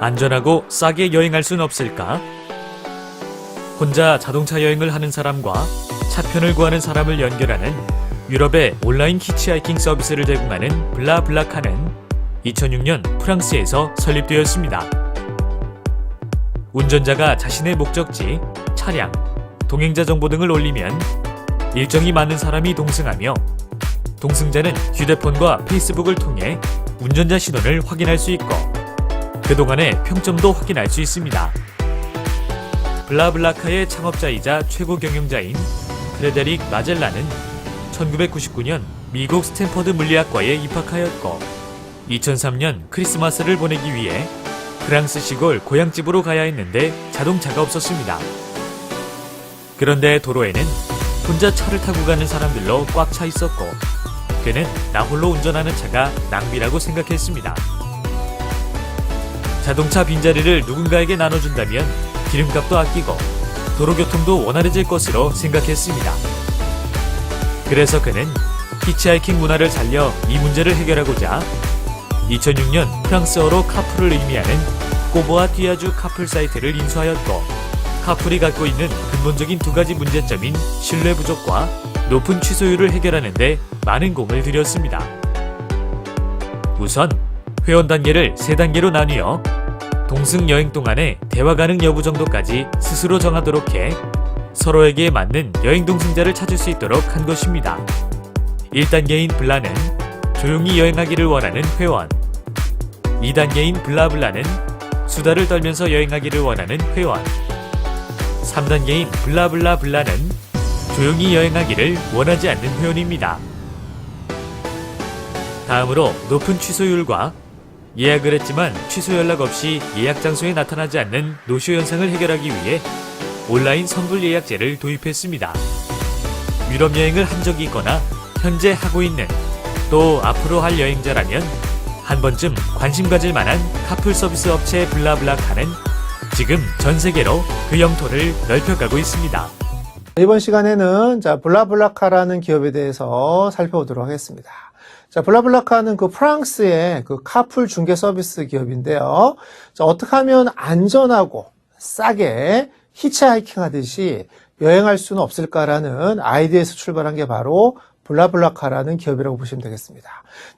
안전하고 싸게 여행할 순 없을까? 혼자 자동차 여행을 하는 사람과 차편을 구하는 사람을 연결하는 유럽의 온라인 히치하이킹 서비스를 제공하는 블라블라카는 2006년 프랑스에서 설립되었습니다. 운전자가 자신의 목적지, 차량, 동행자 정보 등을 올리면 일정이 맞는 사람이 동승하며 동승자는 휴대폰과 페이스북을 통해 운전자 신원을 확인할 수 있고 그동안의 평점도 확인할 수 있습니다. 블라블라카의 창업자이자 최고 경영자인 프레데릭 마젤라는 1999년 미국 스탠퍼드 물리학과에 입학하였고 2003년 크리스마스를 보내기 위해 프랑스 시골 고향집으로 가야 했는데 자동차가 없었습니다. 그런데 도로에는 혼자 차를 타고 가는 사람들로 꽉 차 있었고 그는 나 홀로 운전하는 차가 낭비라고 생각했습니다. 자동차 빈자리를 누군가에게 나눠준다면 기름값도 아끼고 도로교통도 원활해질 것으로 생각했습니다. 그래서 그는 히치하이킹 문화를 살려 이 문제를 해결하고자 2006년 프랑스어로 카풀을 의미하는 꼬보아 띠아주 카풀 사이트를 인수하였고 카풀이 갖고 있는 근본적인 두 가지 문제점인 신뢰 부족과 높은 취소율을 해결하는데 많은 공을 들였습니다. 우선 회원 단계를 세 단계로 나뉘어 동승 여행 동안에 대화 가능 여부 정도까지 스스로 정하도록 해 서로에게 맞는 여행 동승자를 찾을 수 있도록 한 것입니다. 1단계인 블라는 조용히 여행하기를 원하는 회원. 2단계인 블라블라는 수다를 떨면서 여행하기를 원하는 회원. 3단계인 블라블라 블라는 조용히 여행하기를 원하지 않는 회원입니다. 다음으로 높은 취소율과 예약을 했지만 취소 연락 없이 예약 장소에 나타나지 않는 노쇼 현상을 해결하기 위해 온라인 선불 예약제를 도입했습니다. 유럽 여행을 한 적이 있거나 현재 하고 있는 또 앞으로 할 여행자라면 한 번쯤 관심 가질 만한 카풀 서비스 업체 블라블라카는 지금 전 세계로 그 영토를 넓혀가고 있습니다. 이번 시간에는 자 블라블라카라는 기업에 대해서 살펴보도록 하겠습니다. 자 블라블라카는 그 프랑스의 그 카풀 중개 서비스 기업인데요. 자 어떻게 하면 안전하고 싸게 히치하이킹 하듯이 여행할 수는 없을까라는 아이디어에서 출발한 게 바로 블라블라카라는 기업이라고 보시면 되겠습니다.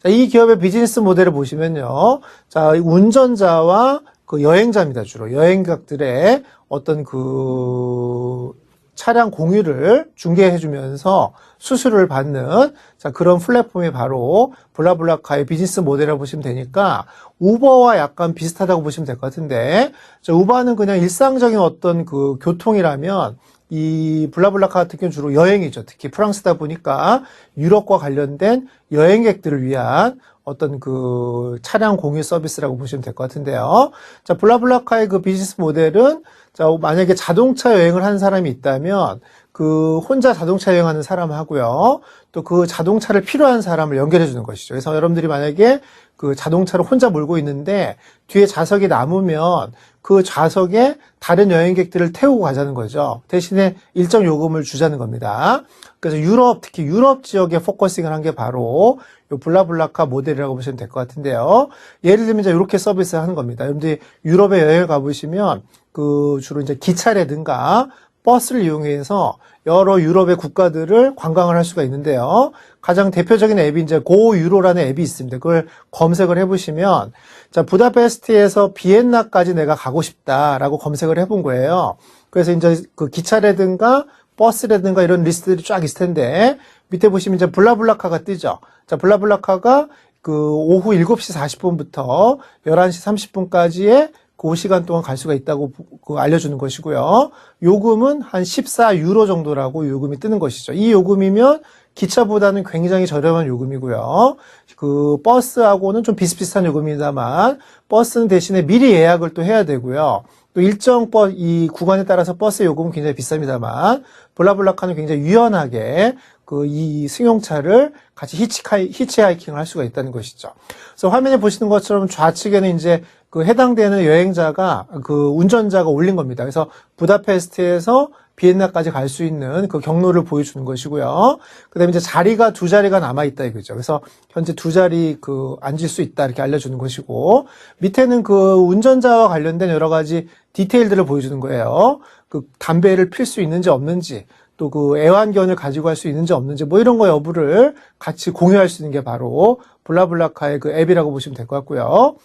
자, 이 기업의 비즈니스 모델을 보시면요. 자, 이 운전자와 그 여행자입니다. 주로 여행객들의 어떤 그 차량 공유를 중개해 주면서 수수료를 받는 자, 그런 플랫폼이 바로 블라블라카의 비즈니스 모델이라고 보시면 되니까 우버와 약간 비슷하다고 보시면 될 것 같은데 자, 우버는 그냥 일상적인 어떤 그 교통이라면 이 블라블라카 같은 경우는 주로 여행이죠. 특히 프랑스다 보니까 유럽과 관련된 여행객들을 위한 어떤 그 차량 공유 서비스라고 보시면 될 것 같은데요. 자, 블라블라카의 그 비즈니스 모델은 자, 만약에 자동차 여행을 하는 사람이 있다면 그 혼자 자동차 여행하는 사람하고요. 또 그 자동차를 필요한 사람을 연결해 주는 것이죠. 그래서 여러분들이 만약에 그 자동차를 혼자 몰고 있는데 뒤에 좌석이 남으면 그 좌석에 다른 여행객들을 태우고 가자는 거죠. 대신에 일정 요금을 주자는 겁니다. 그래서 유럽, 특히 유럽 지역에 포커싱을 한 게 바로 요 블라블라카 모델이라고 보시면 될 것 같은데요. 예를 들면 이제 이렇게 서비스를 하는 겁니다. 여러분들이 유럽에 여행을 가보시면 그 주로 이제 기차라든가 버스를 이용해서 여러 유럽의 국가들을 관광을 할 수가 있는데요. 가장 대표적인 앱이 이제 고유로라는 앱이 있습니다. 그걸 검색을 해보시면 자 부다페스트에서 비엔나까지 내가 가고 싶다라고 검색을 해본 거예요. 그래서 이제 그 기차라든가 버스라든가 이런 리스트들이 쫙 있을 텐데 밑에 보시면 이제 블라블라카가 뜨죠. 자 블라블라카가 그 오후 7시 40분부터 11시 30분까지의 그 시간 동안 갈 수가 있다고 그 알려주는 것이고요. 요금은 한 14유로 정도라고 요금이 뜨는 것이죠. 이 요금이면 기차보다는 굉장히 저렴한 요금이고요. 그 버스하고는 좀 비슷비슷한 요금이다만 버스는 대신에 미리 예약을 또 해야 되고요. 또 일정 버, 이 구간에 따라서 버스 요금은 굉장히 비쌉니다만 블라블라카는 굉장히 유연하게 그 이 승용차를 같이 히치카이, 히치하이킹을 할 수가 있다는 것이죠. 그래서 화면에 보시는 것처럼 좌측에는 이제 그 해당되는 여행자가 그 운전자가 올린 겁니다. 그래서 부다페스트에서 비엔나까지 갈 수 있는 그 경로를 보여주는 것이고요. 그 다음에 이제 자리가 두 자리가 남아 있다 이거죠. 그래서 현재 두 자리 그 앉을 수 있다 이렇게 알려주는 것이고 밑에는 그 운전자와 관련된 여러 가지 디테일들을 보여주는 거예요. 그 담배를 필 수 있는지 없는지 또 그 애완견을 가지고 갈 수 있는지 없는지 뭐 이런 거 여부를 같이 공유할 수 있는 게 바로 블라블라카의 그 앱이라고 보시면 될 것 같고요.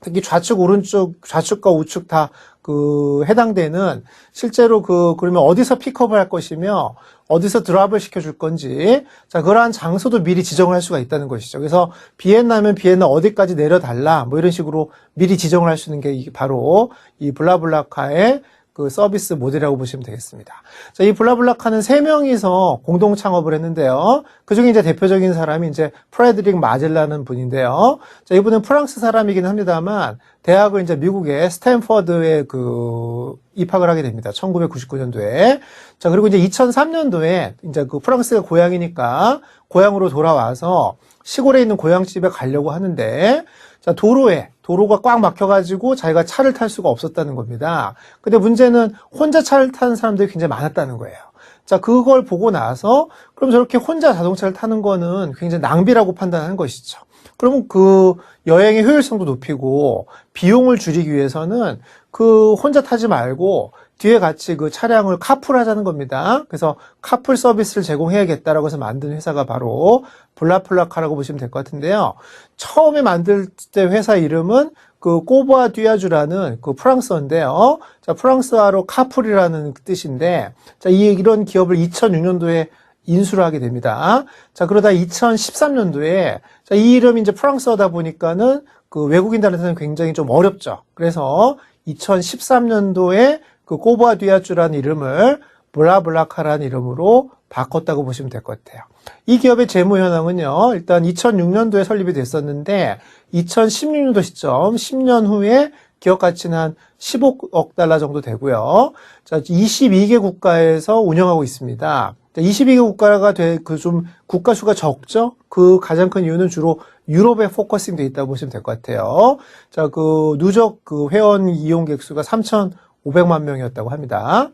특히 좌측 오른쪽 좌측과 우측 다 그 해당되는 실제로 그 그러면 어디서 픽업을 할 것이며 어디서 드랍을 시켜줄 건지 자 그러한 장소도 미리 지정을 할 수가 있다는 것이죠. 그래서 비엔나면 비엔나 어디까지 내려달라 뭐 이런 식으로 미리 지정을 할 수 있는 게 바로 이 블라블라카의 그 서비스 모델이라고 보시면 되겠습니다. 자, 이 블라블라카는 세 명이서 공동 창업을 했는데요. 그 중에 이제 대표적인 사람이 이제 프레드릭 마젤라는 분인데요. 자, 이분은 프랑스 사람이긴 합니다만 대학을 이제 미국의 스탠퍼드에 그 입학을 하게 됩니다. 1999년도에. 자, 그리고 이제 2003년도에 이제 그 프랑스가 고향이니까 고향으로 돌아와서 시골에 있는 고향집에 가려고 하는데 자, 도로에 도로가 꽉 막혀가지고 자기가 차를 탈 수가 없었다는 겁니다. 근데 문제는 혼자 차를 타는 사람들이 굉장히 많았다는 거예요. 자, 그걸 보고 나서 그럼 저렇게 혼자 자동차를 타는 거는 굉장히 낭비라고 판단하는 것이죠. 그러면 그 여행의 효율성도 높이고 비용을 줄이기 위해서는 그 혼자 타지 말고 뒤에 같이 그 차량을 카풀 하자는 겁니다. 그래서 카풀 서비스를 제공해야겠다라고 해서 만든 회사가 바로 블라플라카라고 보시면 될 것 같은데요. 처음에 만들 때 회사 이름은 그 꼬보아 듀아주라는 그 프랑스어인데요. 자, 프랑스어로 카풀이라는 뜻인데, 자, 이, 이런 기업을 2006년도에 인수를 하게 됩니다. 자, 그러다 2013년도에, 자, 이 이름이 이제 프랑스어다 보니까는 그 외국인들한테는 굉장히 좀 어렵죠. 그래서 2013년도에 그 꼬보아 듀아주라는 이름을 블라블라카라는 이름으로 바꿨다고 보시면 될 것 같아요. 이 기업의 재무 현황은요, 일단 2006년도에 설립이 됐었는데, 2016년도 시점, 10년 후에 기업 가치는 한 15억 달러 정도 되고요. 자, 22개 국가에서 운영하고 있습니다. 22개 국가가 돼, 그 좀, 국가 수가 적죠? 그 가장 큰 이유는 주로 유럽에 포커싱 돼 있다고 보시면 될 것 같아요. 자, 그 누적 그 회원 이용객 수가 3,500만 명이었다고 합니다.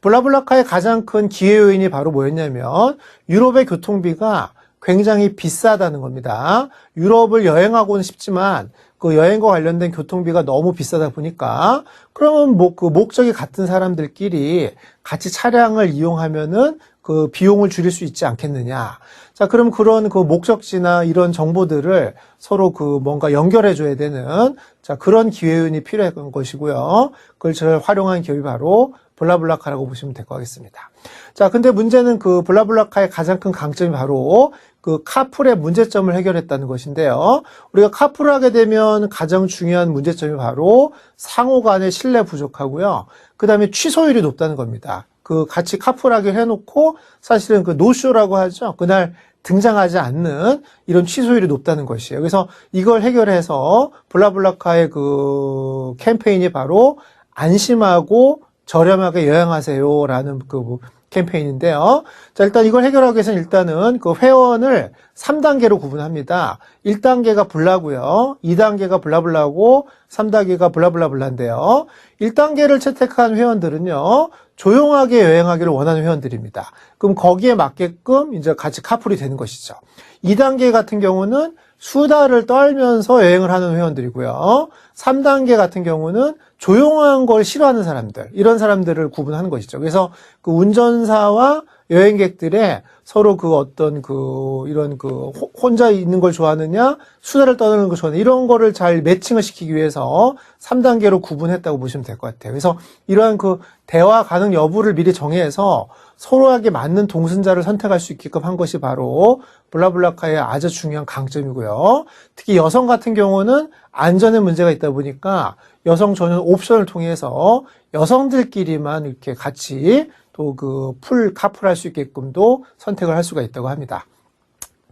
블라블라카의 가장 큰 기회 요인이 바로 뭐였냐면 유럽의 교통비가 굉장히 비싸다는 겁니다. 유럽을 여행하고는 싶지만 그 여행과 관련된 교통비가 너무 비싸다 보니까 그러면 뭐 그 목적이 같은 사람들끼리 같이 차량을 이용하면은 그 비용을 줄일 수 있지 않겠느냐. 자, 그럼 그런 그 목적지나 이런 정보들을 서로 그 뭔가 연결해 줘야 되는 자, 그런 기회 요인이 필요한 것이고요. 그걸 잘 활용한 기업이 바로 블라블라카라고 보시면 될 것 같습니다. 자, 근데 문제는 그 블라블라카의 가장 큰 강점이 바로 그 카풀의 문제점을 해결했다는 것인데요. 우리가 카풀을 하게 되면 가장 중요한 문제점이 바로 상호 간의 신뢰 부족하고요. 그 다음에 취소율이 높다는 겁니다. 그 같이 카풀하기를 해놓고 사실은 그 노쇼라고 하죠. 그날 등장하지 않는 이런 취소율이 높다는 것이에요. 그래서 이걸 해결해서 블라블라카의 그 캠페인이 바로 안심하고 저렴하게 여행하세요라는 그 캠페인인데요. 자, 일단 이걸 해결하기 위해서는 일단은 그 회원을 3단계로 구분합니다. 1단계가 블라고요. 2단계가 블라블라고 3단계가 블라블라블라인데요. 1단계를 채택한 회원들은요. 조용하게 여행하기를 원하는 회원들입니다. 그럼 거기에 맞게끔 이제 같이 카풀이 되는 것이죠. 2단계 같은 경우는 수다를 떨면서 여행을 하는 회원들이고요. 3단계 같은 경우는 조용한 걸 싫어하는 사람들, 이런 사람들을 구분하는 것이죠. 그래서 그 운전사와 여행객들의 서로 그 어떤 그 이런 그 호- 혼자 있는 걸 좋아하느냐, 수다를 떠는 걸 좋아하느냐, 이런 거를 잘 매칭을 시키기 위해서 3단계로 구분했다고 보시면 될 것 같아요. 그래서 이러한 그 대화 가능 여부를 미리 정해서 서로에게 맞는 동승자를 선택할 수 있게끔 한 것이 바로 블라블라카의 아주 중요한 강점이고요. 특히 여성 같은 경우는 안전에 문제가 있다 보니까 여성 전용 옵션을 통해서 여성들끼리만 이렇게 같이 또 그 풀 카풀 할 수 있게끔도 선택을 할 수가 있다고 합니다.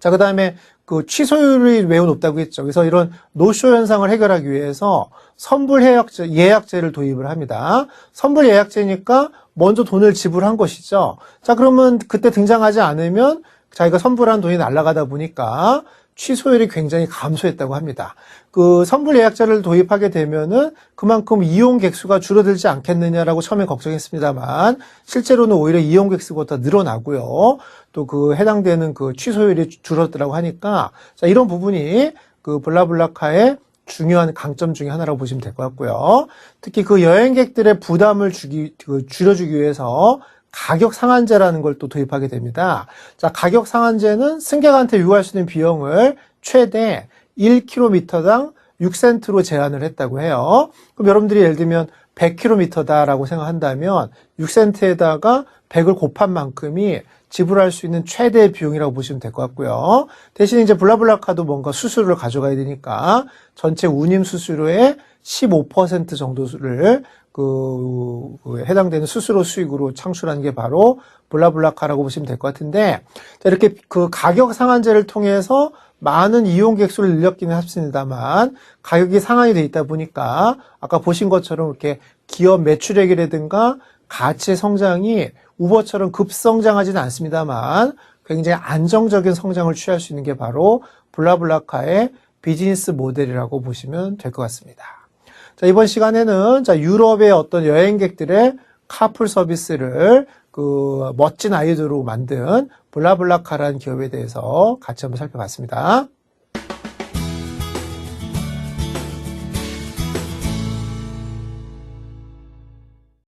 자, 그 다음에 그 취소율이 매우 높다고 했죠. 그래서 이런 노쇼 현상을 해결하기 위해서 선불 예약제, 예약제를 도입을 합니다. 선불 예약제니까 먼저 돈을 지불한 것이죠. 자, 그러면 그때 등장하지 않으면 자기가 선불한 돈이 날아가다 보니까 취소율이 굉장히 감소했다고 합니다. 그 선불 예약자를 도입하게 되면은 그만큼 이용 객수가 줄어들지 않겠느냐라고 처음에 걱정했습니다만 실제로는 오히려 이용 객수가 더 늘어나고요. 또 그 해당되는 그 취소율이 줄었더라고 하니까 자 이런 부분이 그 블라블라카의 중요한 강점 중에 하나라고 보시면 될 것 같고요. 특히 그 여행객들의 부담을 주기, 그 줄여주기 위해서 가격 상한제라는 걸 또 도입하게 됩니다. 자, 가격 상한제는 승객한테 요구할 수 있는 비용을 최대 1km당 6센트로 제한을 했다고 해요. 그럼 여러분들이 예를 들면 100km다라고 생각한다면 6센트에다가 100을 곱한 만큼이 지불할 수 있는 최대 비용이라고 보시면 될 것 같고요. 대신 이제 블라블라카도 뭔가 수수료를 가져가야 되니까 전체 운임 수수료의 15% 정도를 그, 그 해당되는 수수료 수익으로 창출하는 게 바로 블라블라카라고 보시면 될 것 같은데 자, 이렇게 그 가격 상한제를 통해서 많은 이용객 수를 늘렸기는 했습니다만 가격이 상한이 돼 있다 보니까 아까 보신 것처럼 이렇게 기업 매출액이라든가 가치의 성장이 우버처럼 급성장하지는 않습니다만 굉장히 안정적인 성장을 취할 수 있는 게 바로 블라블라카의 비즈니스 모델이라고 보시면 될 것 같습니다. 자, 이번 시간에는 자, 유럽의 어떤 여행객들의 카풀 서비스를 그 멋진 아이디어로 만든 블라블라카라는 기업에 대해서 같이 한번 살펴봤습니다.